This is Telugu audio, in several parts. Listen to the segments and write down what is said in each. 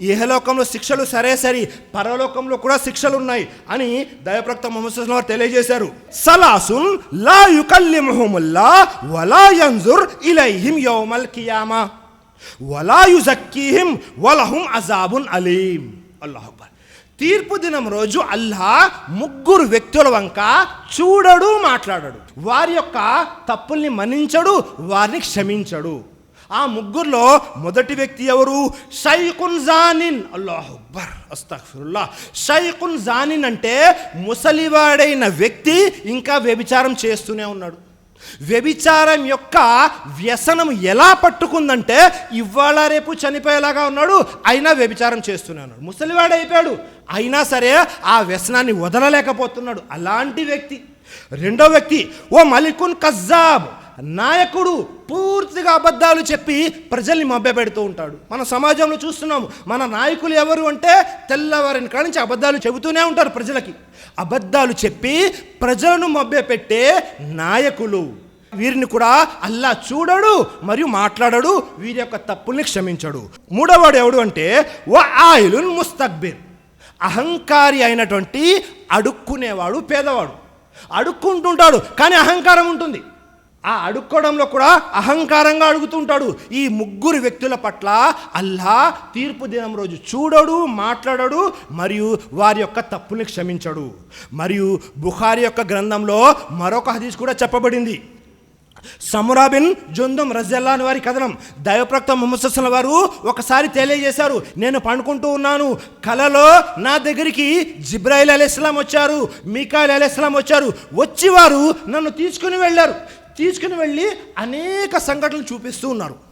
ఇహలోకంలో శిక్షలు సరే సరి పరలోకంలో కూడా శిక్షలు ఉన్నాయి అని దయప్రక్త మొహమ్మద్ వారు తెలియజేశారు. సలాసున్ లా యుకల్లిముహుముల్లా వలా యంజుర్ ఇలైహిం యౌమల్ కియామా. వలా యుజక్కీహిం వలహుం అజాబున్ అలీం. అల్లాహ్ తీర్పు దినం రోజు అల్లా ముగ్గురు వ్యక్తుల వంక చూడడు మాట్లాడడు. వారి యొక్క తప్పుల్ని మన్నించడు వారిని క్షమించడు. ఆ ముగ్గురులో మొదటి వ్యక్తి ఎవరు? షైకున్ జానిన్. అల్లాహ్ అక్బర్. అస్తగ్ఫిరుల్లా. షైకున్ జానిన్ అంటే ముసలివాడైన వ్యక్తి ఇంకా వ్యభిచారం చేస్తూనే ఉన్నాడు. వ్యభిచారం యొక్క వ్యసనం ఎలా పట్టుకుందంటే ఇవాళ రేపు చనిపోయేలాగా ఉన్నాడు అయినా వ్యభిచారం చేస్తూనే ఉన్నాడు. ముసలివాడు అయిపోయాడు అయినా సరే ఆ వ్యసనాన్ని వదలలేకపోతున్నాడు. అలాంటి వ్యక్తి. రెండో వ్యక్తి ఓ మలికున్ కజ్జాబ్. నాయకుడు పూర్తిగా అబద్ధాలు చెప్పి ప్రజల్ని మభ్యపెడుతూ ఉంటాడు. మన సమాజంలో చూస్తున్నాము మన నాయకులు ఎవరు అంటే తెల్లవారిని కాడి నుంచి అబద్ధాలు చెబుతూనే ఉంటారు ప్రజలకి. అబద్ధాలు చెప్పి ప్రజలను మభ్యపెట్టే నాయకులు. వీరిని కూడా అల్లా చూడడు మరియు మాట్లాడడు వీరి యొక్క తప్పుల్ని క్షమించడు. మూడవవాడు ఎవడు అంటే ఓ ఆయిలున్ ముస్తక్బిర్. అహంకారి అయినటువంటి అడుక్కునేవాడు పేదవాడు. అడుక్కుంటుంటాడు కానీ అహంకారం ఉంటుంది. ఆ అడుక్కోవడంలో కూడా అహంకారంగా అడుగుతుంటాడు. ఈ ముగ్గురు వ్యక్తుల పట్ల అల్లా తీర్పు దినం రోజు చూడడు మాట్లాడడు మరియు వారి యొక్క తప్పుని క్షమించడు. మరియు బుఖారి యొక్క గ్రంథంలో మరొక హదీస్ కూడా చెప్పబడింది. సమురాబిన్ జొందం రజల్లా అని వారి కథనం. దైవప్రక్త ముహమ్మద్ వారు ఒకసారి తెలియజేశారు నేను పండుకుంటూ ఉన్నాను. కలలో నా దగ్గరికి జిబ్రాయిల్ అలైస్లాం వచ్చారు మీకాయిల్ అలైస్లాం వచ్చారు. వచ్చి వారు నన్ను తీసుకుని వెళ్ళారు. తీసుకుని వెళ్ళి అనేక సంఘటనలు చూపిస్తూ ఉన్నారు.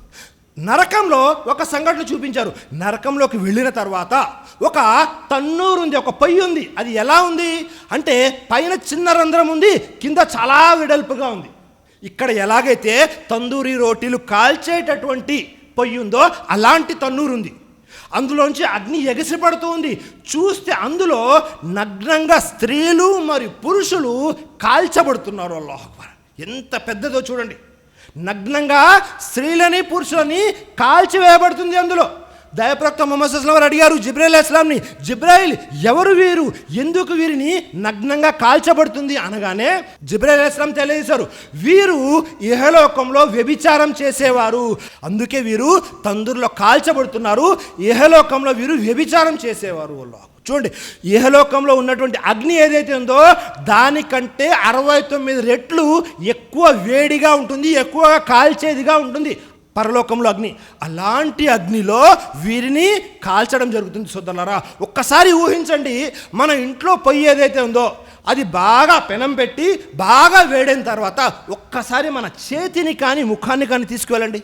నరకంలో ఒక సంఘటన చూపించారు. నరకంలోకి వెళ్ళిన తర్వాత ఒక తన్నూరు ఉంది ఒక పొయ్యి ఉంది. అది ఎలా ఉంది? అంటే పైన చిన్న రంధ్రం ఉంది కింద చాలా వెడల్పుగా ఉంది. ఇక్కడ ఎలాగైతే తందూరి రోటీలు కాల్చేటటువంటి పొయ్యి ఉందో అలాంటి తన్నూరు ఉంది. అందులోంచి అగ్ని ఎగసిపడుతూ ఉంది. చూస్తే అందులో నగ్నంగా స్త్రీలు మరియు పురుషులు కాల్చబడుతున్నారు అల్లాహ్ అక్బర్. ఎంత పెద్దదో చూడండి. నగ్నంగా స్త్రీలని పురుషులని కాల్చివేయబడుతుంది అందులో. దయప్రక్త మొహమ్మద్ అస్లాం వారు అడిగారు జిబ్రాయిల్ అస్లాంని జిబ్రాయిల్ ఎవరు వీరు? ఎందుకు వీరిని నగ్నంగా కాల్చబడుతుంది అనగానే జిబ్రాయిల్ అస్లాం తెలియజేశారు వీరు ఇహలోకంలో వ్యభిచారం చేసేవారు. అందుకే వీరు తందూరులో కాల్చబడుతున్నారు ఇహలోకంలో వీరు వ్యభిచారం చేసేవారు. వాళ్ళు చూడండి ఇహలోకంలో ఉన్నటువంటి అగ్ని ఏదైతే ఉందో దానికంటే అరవై తొమ్మిది రెట్లు ఎక్కువ వేడిగా ఉంటుంది ఎక్కువగా కాల్చేదిగా ఉంటుంది పరలోకంలో అగ్ని. అలాంటి అగ్నిలో వీరిని కాల్చడం జరుగుతుంది సోదరులారా. ఒక్కసారి ఊహించండి మన ఇంట్లో పొయ్యి ఏదైతే ఉందో అది బాగా పెనం పెట్టి బాగా వేడైన తర్వాత ఒక్కసారి మన చేతిని కానీ ముఖాన్ని కానీ తీసుకువెళ్ళండి.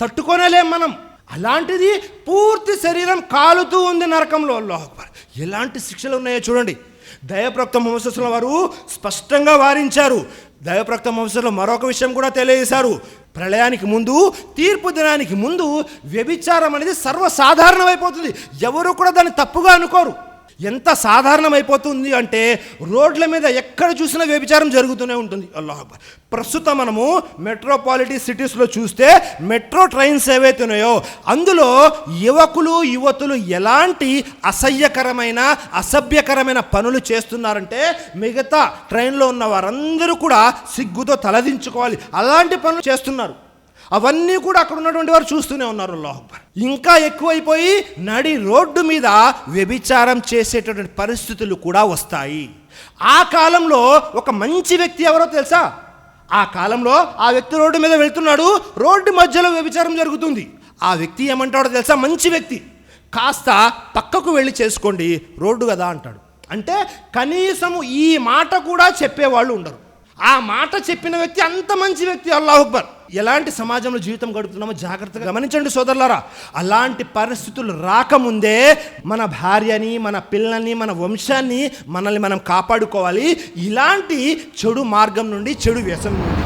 తట్టుకోనేలేం మనం. అలాంటిది పూర్తి శరీరం కాలుతూ ఉంది నరకంలో. అల్లాహ్ ఎలాంటి శిక్షలు ఉన్నాయో చూడండి. దయప్రక్త మొహమ్మద్ వారు స్పష్టంగా వారించారు. దయప్రక్త మొహమ్మద్ మరొక విషయం కూడా తెలియజేశారు. ప్రళయానికి ముందు తీర్పు దినానికి ముందు వ్యభిచారం అనేది సర్వసాధారణమైపోతుంది. ఎవరు కూడా దాన్ని తప్పుగా అనుకోరు. ఎంత సాధారణమైపోతుంది అంటే రోడ్ల మీద ఎక్కడ చూసినా వ్యభిచారం జరుగుతూనే ఉంటుంది. అల్లాహ్ ప్రస్తుతం మనము మెట్రోపాలిటీ సిటీస్లో చూస్తే మెట్రో ట్రైన్స్ ఏవైతే ఉన్నాయో అందులో యువకులు యువతులు ఎలాంటి అసహ్యకరమైన అసభ్యకరమైన పనులు చేస్తున్నారంటే మిగతా ట్రైన్లో ఉన్న వారందరూ కూడా సిగ్గుతో తలదించుకోవాలి. అలాంటి పనులు చేస్తున్నారు. అవన్నీ కూడా అక్కడ ఉన్నటువంటి వారు చూస్తూనే ఉన్నారు అల్లాహ్ అక్బర్. ఇంకా ఎక్కువైపోయి నడి రోడ్డు మీద వ్యభిచారం చేసేటటువంటి పరిస్థితులు కూడా వస్తాయి. ఆ కాలంలో ఒక మంచి వ్యక్తి ఎవరో తెలుసా? ఆ కాలంలో ఆ వ్యక్తి రోడ్డు మీద వెళ్తున్నాడు రోడ్డు మధ్యలో వ్యభిచారం జరుగుతుంది. ఆ వ్యక్తి ఏమంటాడో తెలుసా? మంచి వ్యక్తి. కాస్త పక్కకు వెళ్ళి చేసుకోండి రోడ్డు కదా అంటాడు. అంటే కనీసము ఈ మాట కూడా చెప్పేవాళ్ళు ఉండరు. ఆ మాట చెప్పిన వ్యక్తి అంత మంచి వ్యక్తి అల్లాహ్ అక్బర్. ఎలాంటి సమాజంలో జీవితం గడుపుతున్నామో జాగ్రత్తగా గమనించండి సోదరులారా. అలాంటి పరిస్థితులు రాకముందే మన భార్యని మన పిల్లల్ని మన వంశాన్ని మనల్ని మనం కాపాడుకోవాలి. ఇలాంటి చెడు మార్గం నుండి చెడు వ్యసనం నుండి.